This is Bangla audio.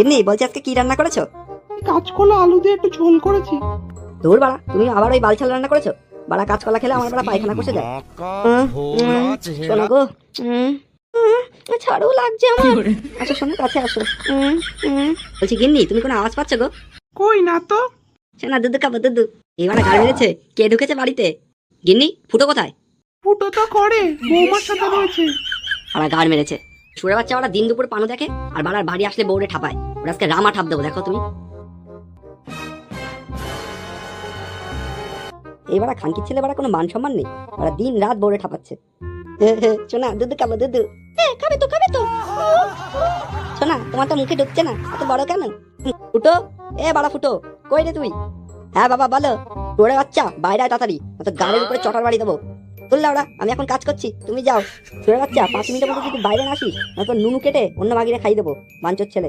এমনি বলছি আজকে কি রান্না করেছ? কাঁচকলা আলু দিয়ে একটু ঝোল করেছি। দূর বাড়া তুমি আবার ওই বালছাল রান্না করেছ? বাড়া কাঁচকলা খেলে আমার বাড়া পায়খানা কষে যায়। শোনো গো ছাড়ও লাগছে আমার। আচ্ছা শোনো কাছে আসো। বলছি গিন্নি তুমি কোনো আওয়াজ পাচ্ছ গো? কই না তো? শোনা দুদু খাব দুদু এবার গাড়ি মেরেছে কে ঢুকেছে বাড়িতে? গিন্নি ফুটো কোথায়? ফুটো তো করে বৌমার সাথে রয়েছে। ওরা গাড় মেরেছে। সুরে বাচ্চা ওরা দিন দুপুর পানো দেখে আর বাড়ার বাড়ি আসলে বউরে ঠাপায়। ওরা আজকে রামা ঠাপ দেবো দেখো তুমি। এবার খানকির ছেলে বাড়া কোনো মান সম্মান নেই ওরা দিন রাত বউরে ঠাপাচ্ছে। দুধু খাব দুধু খাবে তো খাবে তো। শোনা তোমার তো মুখে ঢুকছে না এত বড় কেন? ফুটো এ বাড়া ফুটো কই রে তুই? হ্যাঁ বাবা বলো। বাচ্চা বাইরে আয় তাড়াতাড়ি তো গাড়ির উপরে চটার বাড়ি দেবো। তুললে ওরা আমি এখন কাজ করছি তুমি যাও। বাচ্চা পাঁচ মিনিটের মধ্যে যদি বাইরে না আসিস নয়তো নুনু কেটে অন্য মাগিরে খাই দেবো বাঞ্চর ছেলে।